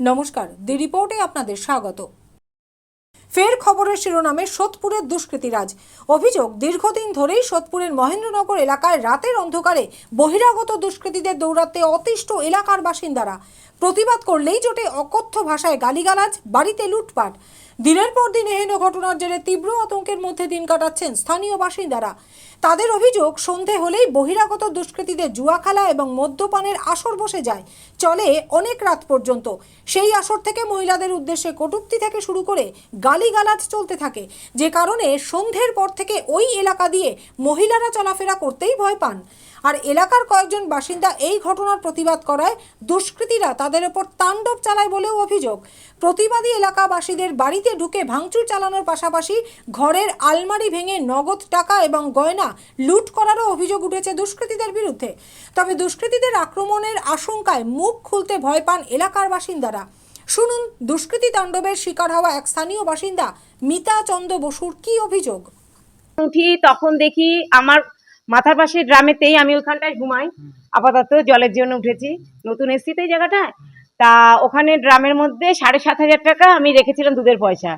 নমস্কার, দি রিপোর্টে আপনাদের স্বাগত। ফের খবরের শিরোনামে সোদপুরের দুষ্কৃতিরাজ। অভিযোগ, দীর্ঘদিন ধরেই সোদপুরের মহেন্দ্রনগর এলাকায় রাতের অন্ধকারে বহিরাগত দুষ্কৃতীদের দৌড়াতে অতিষ্ঠ এলাকার বাসিন্দারা। প্রতিবাদ করলেই জোটে অকথ্য ভাষায় গালিগালাজ, বাড়িতে লুটপাট। দিনের পর দিন এহেন ঘটনার জেরে তীব্র আতঙ্কের মধ্যে দিন কাটাচ্ছেন স্থানীয় বাসিন্দারা। তাদের অভিযোগ, সন্ধে হলেই বহিরাগত দুষ্কৃতীদের জুয়া খেলা এবং মদ্যপানের আসর বসে যায়। চলে অনেক রাত পর্যন্ত। সেই আসর থেকে মহিলাদের উদ্দেশ্যে কটূক্তি থেকে শুরু করে গালিগালাজ চলতে থাকে। যে কারণে সন্ধ্যের পর থেকে ওই এলাকা দিয়ে মহিলারা চলাফেরা করতেই ভয় পান। আর এলাকার কয়েকজন বাসিন্দা এই ঘটনার প্রতিবাদ করায় দুষ্কৃতীরা তাদের ওপর তাণ্ডব চালায় বলেও অভিযোগ। প্রতিবাদী এলাকাবাসীদের বাড়িতে ঢুকে ভাঙচুর চালানোর পাশাপাশি ঘরের আলমারি ভেঙে নগদ টাকা এবং গয়না লুট করারও অভিযোগ উঠেছে দুষ্কৃতীদের বিরুদ্ধে। তবে দুষ্কৃতীদের আক্রমণের আশঙ্কায় মুখ খুলতে ভয় পান এলাকার বাসিন্দারা। শুনুন, দুষ্কৃতী তাণ্ডবের শিকার হওয়া এক স্থানীয় বাসিন্দা মিতা চন্দ্র বসুর কি অভিযোগ? উঠি তখন দেখি আমার মাথার পাশে ড্রামেতেই আমি ওখানটায় ঘুমাই। আপাতত জলের জন্য উঠেছি। নতুন এসছি তো এই জায়গাটায়। তা ওখানে ড্রামের মধ্যে সাড়ে সাত হাজার টাকা আমি রেখেছিলাম দুধের পয়সা।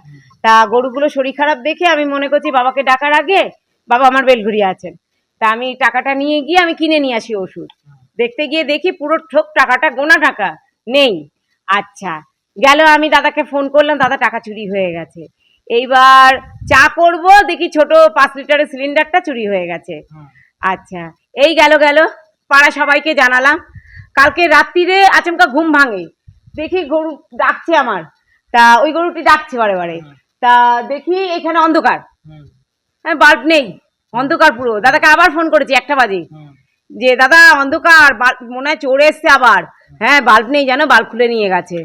তা গরুগুলো শরীর খারাপ দেখে আমি মনে করছি বাবাকে ডাকার আগে বাবা আমার বেলঘুরিয়ে আছেন। তা আমি টাকাটা নিয়ে গিয়ে আমি কিনে নিয়ে আসি ওষুধ। দেখতে গিয়ে দেখি পুরো ঠোক টাকাটা গোনা টাকা নেই। আচ্ছা গেল আমি দাদাকে ফোন করলাম দাদা টাকা চুরি হয়ে গেছে। এইবার চা করব দেখি ছোট পাঁচ লিটারের সিলিন্ডারটা চুরি হয়ে গেছে। আচ্ছা এই গেল গেল পাড়া সবাইকে জানালাম। কালকে রাত্রিরে আচমকা ঘুম ভাঙে। দেখি গরু ডাকছে আমার। তা ওই গরুটি ডাকছে বারে বারে। তা দেখি এখানে অন্ধকার। হ্যাঁ বাল্ব নেই। অন্ধকার পুরো। দাদাকে আবার ফোন করেছি একটা বাজে। যে দাদা অন্ধকার বাল্ব মনে হয় চোর এসছে আবার। হ্যাঁ বাল্ব নেই জানো বাল্ব খুলে নিয়ে গেছে।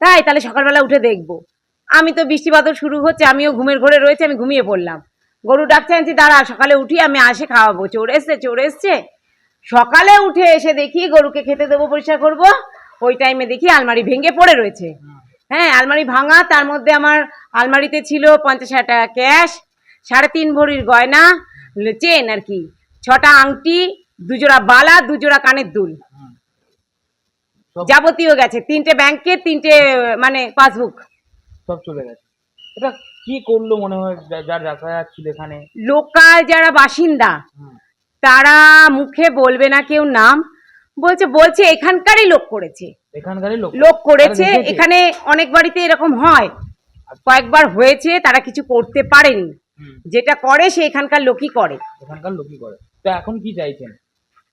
তাই তাহলে সকালবেলা উঠে দেখব। আমি তো বৃষ্টি বাদল শুরু হচ্ছে আমিও ঘুমের ঘরে রয়েছে আমি ঘুমিয়ে পড়লাম। গরু ডাকছে আনছি দাঁড়া সকালে উঠি আমি আসে খাওয়াবো। চোর এসছে চোর এসছে। সকালে উঠে এসে দেখি গরুকে খেতে দেবো পরিষ্কার করব। ওই টাইমে দেখি আলমারি ভেঙে পড়ে রয়েছে। হ্যাঁ আলমারি ভাঙা তার মধ্যে আমার আলমারিতে ছিল পঞ্চাশ হাজার টাকা ক্যাশ সাড়ে তিন ভরির গয়না চেন আর কি ছটা আংটি দুজোড়া বালা দুজোড়া কানের দুল। যাবতীয় গেছে তিনটে ব্যাংকের তিনটে মানে পাসবুক সব চলে গেছে। এটা কি করল মনে হয় যার যাতায়াত ছিল এখানে? লোকাল যারা বাসিন্দা তারা মুখে বলবে না কেউ নাম বলছে বলছে এখানকারই লোক করেছে। এখানকারই লোক লোক করেছে এখানে অনেক বাড়িতে এরকম হয়। কয়েকবার হয়েছে তারা কিছু করতে পারেনি। যেটা করে সে এখানকার লোকই করে। এখানকার লোকই করে। তো এখন কি চাইছেন?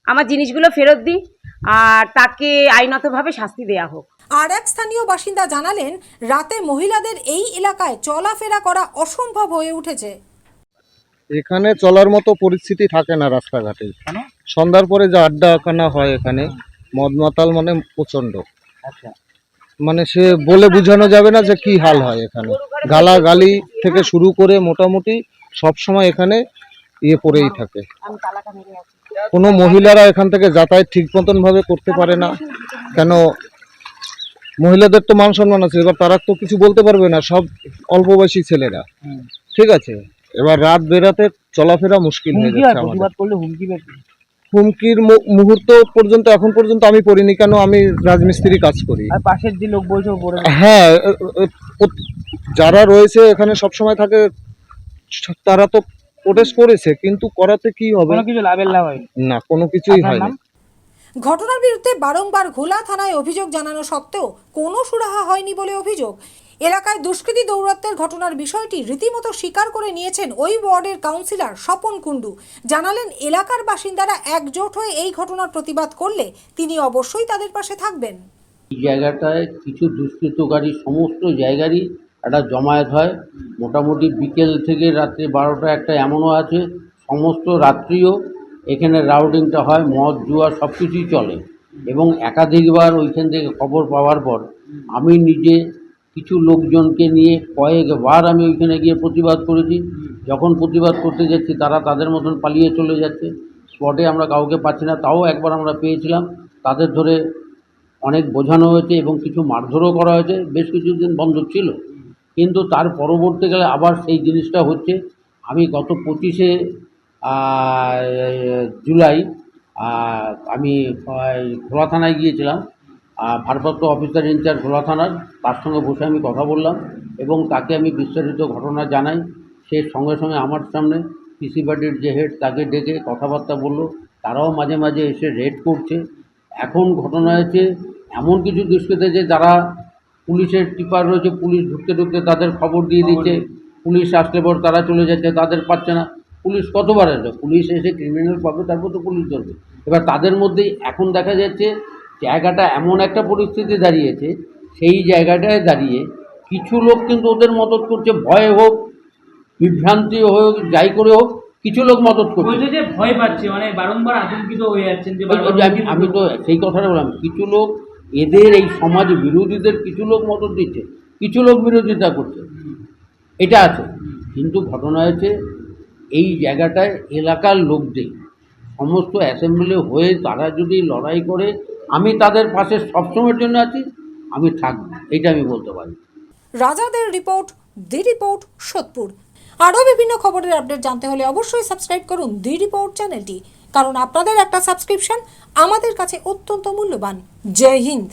আমার জিনিসগুলো ফেরত দিই আর তাকে আইনতভাবে শাস্তি দেয়া হোক। আর এক স্থানীয় বাসিন্দা জানালেন রাতে মহিলাদের এই এলাকায় চলাফেরা করা অসম্ভব হয়ে উঠেছে। এখানে চলার মতো পরিস্থিতি থাকে না রাস্তাঘাটে। সন্ধ্যার পরে যে আড্ডাখানা হয় এখানে মদ মাতাল মানে প্রচণ্ড। আচ্ছা। মানে সে বলে বোঝানো যাবে না যে কি হাল হয় এখানে। গালাগালি থেকে শুরু করে মোটামুটি সব সময় এখানে ইয়ে পড়েই থাকে। কোনো মহিলারা এখান থেকে যাতায়াত ঠিক মতন ভাবে করতে পারে না। কেন মহিলাদের তো মান সম্মান আছে এবার তারা তো কিছু বলতে পারবে না সব অল্প বয়সী ছেলেরা। ঠিক আছে? এবার রাত বেরাতে চলাফেরা মুশকিল হয়ে যাচ্ছে আমাদের। হুমকির মুহূর্ত পর্যন্ত এখন পর্যন্ত আমি পড়িনি কেন আমি রাজমিস্ত্রি কাজ করি। পাশের যে লোক বলছে। হ্যাঁ যারা রয়েছে এখানে সব সময় থাকে তারা তো প্রোটেস্ট করেছে কিন্তু করাতে কি হবে? না কোনো কিছুই হয়নি? ঘটনার বিরুদ্ধে বারংবার ঘোলা থানায় অভিযোগ জানানো সত্ত্বেও কোনো সুরাহা হয়নি বলে অভিযোগ। এলাকায় দুষ্কৃতী দৌরাত্মের ঘটনার বিষয়টি রীতিমতো স্বীকার করে নিয়েছেন ওই ওয়ার্ডের কাউন্সিলর স্বপন কুণ্ডু। জানালেন, এলাকার বাসিন্দারা একজোট হয়ে এই ঘটনার প্রতিবাদ করলে তিনি অবশ্যই তাদের পাশে থাকবেন। এই জায়গাটায় কিছু দুষ্কৃতকারী সমস্ত জায়গারই একটা জমায়েত হয়। মোটামুটি বিকেল থেকে রাত্রে বারোটা একটা এমনও আছে। সমস্ত রাত্রিও এখানে রাউডিংটা হয়, মদ, জুয়া সব কিছুই চলে। এবং একাধিকবার ওইখান থেকে খবর পাওয়ার পর আমি নিজে কিছু লোকজনকে নিয়ে কয়েকবার আমি ওইখানে গিয়ে প্রতিবাদ করেছি। যখন প্রতিবাদ করতে যাচ্ছি, তারা তাদের মতন পালিয়ে চলে যাচ্ছে। স্পটে আমরা কাউকে পাচ্ছি না, তাও একবার আমরা পেয়েছিলাম। তাদের ধরে অনেক বোঝানো হয়েছে এবং কিছু মারধরও করা হয়েছে। বেশ কিছুদিন বন্ধ ছিল। কিন্তু তার পরবর্তীকালে আবার সেই জিনিসটা হচ্ছে, আমি গত পঁচিশে জুলাই আমি খোলা থানায় গিয়েছিলাম। ভারপ্রাপ্ত অফিসার ইনচার্জ ভোলা থানার তার সঙ্গে বসে আমি কথা বললাম এবং তাকে আমি বিস্তারিত ঘটনা জানাই। সে সঙ্গে সঙ্গে আমার সামনে পিসি বাড়ির যে হেড তাকে ডেকে কথাবার্তা বলল। তারাও মাঝে মাঝে এসে রেড করছে। এখন ঘটনা হয়েছে এমন কিছু দুষ্কৃতী যে যারা পুলিশের টিপার রয়েছে পুলিশ ঢুকতে ঢুকতে তাদের খবর দিয়ে দিচ্ছে। পুলিশ আসলে পর তারা চলে যাচ্ছে তাদের পাচ্ছে না। পুলিশ কতবার আসবে? পুলিশ এসে ক্রিমিনাল পাবে তারপর তো পুলিশ ধরবে। এবার তাদের মধ্যেই এখন দেখা যাচ্ছে জায়গাটা এমন একটা পরিস্থিতি দাঁড়িয়েছে সেই জায়গাটায় দাঁড়িয়ে কিছু লোক কিন্তু ওদের মদত করছে ভয়ে হোক বিভ্রান্তি হোক যাই করে হোক কিছু লোক মদত করছে। যে ভয় পাচ্ছে মানে বারংবার আতঙ্কিত হয়ে যাচ্ছেন যে আমি তো সেই কথাটা বললাম কিছু লোক এদের এই সমাজ বিরোধীদের কিছু লোক মদত দিচ্ছে কিছু লোক বিরোধিতা করছে এটা আছে। কিন্তু ঘটনা হয়েছে এই জায়গাটায় এলাকার লোকদের, সমস্ত অ্যাসেম্বলি হয়ে তারা যদি লড়াই করে, আমি তাদের পাশে সবসময়ের জন্য আছি, আমি থাকব এটা আমি বলতে পারি। রাজাদের রিপোর্ট, দি রিপোর্ট, সোদপুর। আরও বিভিন্ন খবরের আপডেট জানতে হলে অবশ্যই সাবস্ক্রাইব করুন দি রিপোর্ট চ্যানেলটি, কারণ আপনাদের একটা সাবস্ক্রিপশন আমাদের কাছে অত্যন্ত মূল্যবান। জয় হিন্দ।